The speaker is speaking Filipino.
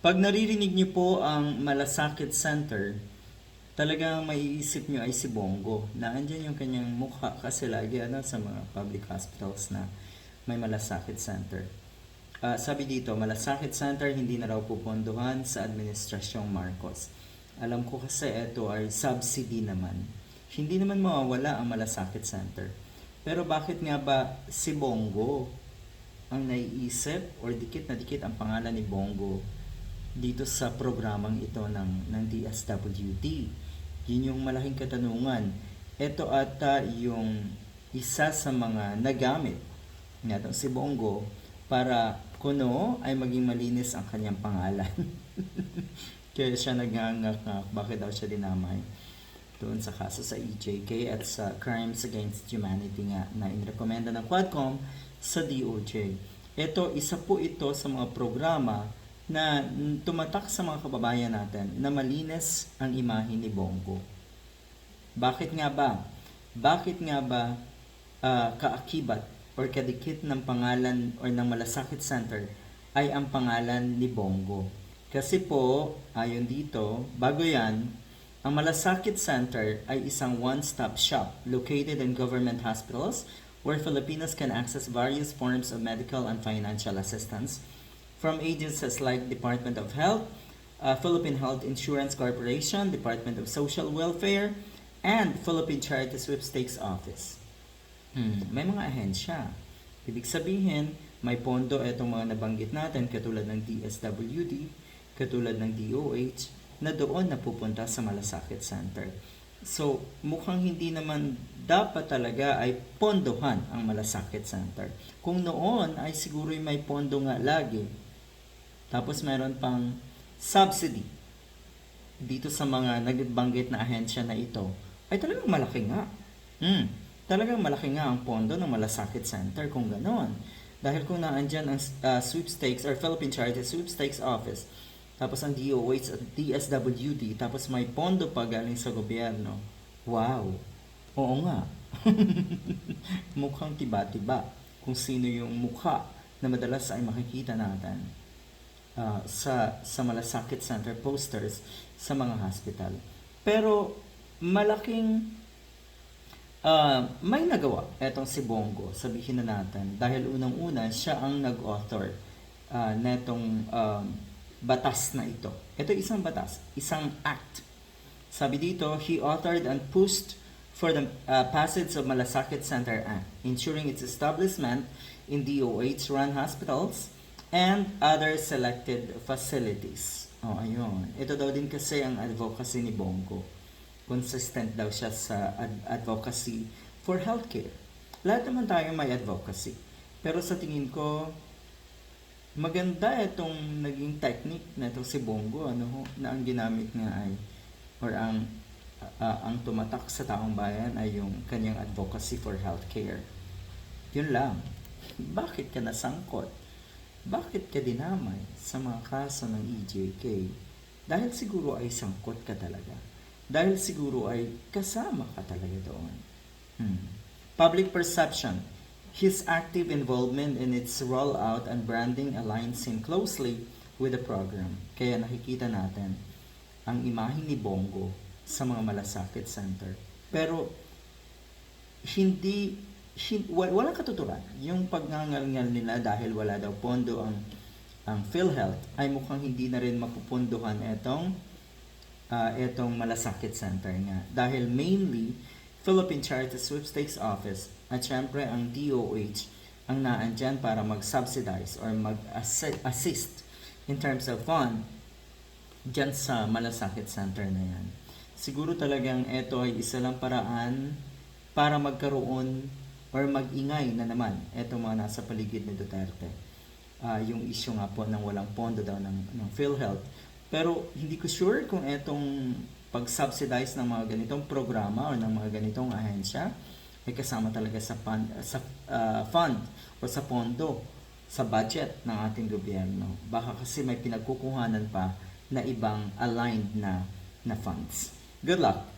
Pag naririnig niyo po ang Malasakit Center, talagang maiisip niyo ay si Bongo. Na andyan yung kanyang mukha kasi lagi ano, sa mga public hospitals na may Malasakit Center. Ah, sabi dito, Malasakit Center hindi na raw pupondohan sa Administrasyong Marcos. Alam ko kasi ito ay subsidy naman. Hindi naman mawawala ang Malasakit Center. Pero bakit nga ba si Bongo ang naiisip or dikit na dikit ang pangalan ni Bongo dito sa programang ito ng, ng DSWD? Yun yung malaking katanungan. Ito ata yung isa sa mga nagamit daw si Bongo para kuno ay maging malinis ang kanyang pangalan. Kaya siya nagngangak bakit daw siya dinamay doon sa kaso sa EJK at sa Crimes Against Humanity nga na inirekomenda ng Quadcom sa DOJ. Ito, isa po ito sa mga programa na tumatak sa mga kababayan natin na malinis ang imahe ni Bongo. Bakit nga ba? Bakit nga ba ah, kaakibat or kadikit ng pangalan or ng Malasakit Center ay ang pangalan ni Bongo? Kasi po, ayon dito, bago yan, ang Malasakit Center ay isang one-stop shop located in government hospitals where Filipinos can access various forms of medical and financial assistance from agencies like Department of Health, uh, Philippine Health Insurance Corporation, Department of Social Welfare, and Philippine Charity Sweepstakes Office. Hmm, may mga ahensya. Ibig sabihin, may pondo itong mga nabanggit natin katulad ng DSWD, katulad ng DOH, na doon napupunta sa Malasakit Center. So, mukhang hindi naman dapat talaga ay pondohan ang Malasakit Center. Kung noon ay siguro may pondo nga lagi. Tapos meron pang subsidy dito sa mga nagbanggit na ahensya na ito ay talagang malaki nga. Hmm, talagang malaki nga ang pondo ng Malasakit Center kung ganoon. Dahil kung naandyan ang uh, sweepstakes or Philippine Charity Sweepstakes Office, tapos ang DOH at DSWD, tapos may pondo pa galing sa gobyerno. Wow! Oo nga. Mukhang tiba-tiba kung sino yung mukha na madalas ay makikita natin ah, sa, sa malasakit center posters sa mga hospital. Pero malaking ah, may nagawa etong si Bongo, sabihin na natin, dahil unang-una siya ang nag-author ah, netong um, batas na ito. Ito isang batas, isang act. Sabi dito, he authored and pushed for the uh, passage of Malasakit Center Act, ensuring its establishment in DOH-run hospitals and other selected facilities. Oh, ayun. Ito daw din kasi ang advocacy ni Bongo. Consistent daw siya sa ad- advocacy for healthcare. Lahat naman tayo may advocacy. Pero sa tingin ko, maganda itong naging technique na itong si Bongo ano na ang ginamit nga ay or ang ah, ang tumatak sa taong bayan ay yung kanyang advocacy for healthcare. Yun lang. Bakit ka nasangkot? Bakit ka dinamay sa mga kaso ng EJK? Dahil siguro ay sangkot ka talaga. Dahil siguro ay kasama ka talaga doon. Hmm. Public perception. His active involvement in its rollout and branding aligns him closely with the program. Kaya nakikita natin ang imahe ni Bongo sa mga malasakit center. Pero hindi, walang katuturan. Yung pagngangalngal nila dahil wala daw pondo ang ang PhilHealth ay mukhang hindi na rin mapupunduhan etong ah, etong malasakit center nga. Dahil mainly Philippine Charity Sweepstakes Office at syempre ang DOH ang naandyan para mag-subsidize or mag-assist in terms of fund dyan sa Malasakit Center na yan. Siguro talagang ito ay isa lang paraan para magkaroon or mag-ingay na naman ito mga nasa paligid ni Duterte. Ah, yung issue nga po ng walang pondo daw ng, ng PhilHealth. Pero hindi ko sure kung etong pag-subsidize ng mga ganitong programa o ng mga ganitong ahensya ay kasama talaga sa fund, sa ah, fund o sa pondo sa budget ng ating gobyerno. Baka kasi may pinagkukuhanan pa na ibang aligned na na funds. Good luck!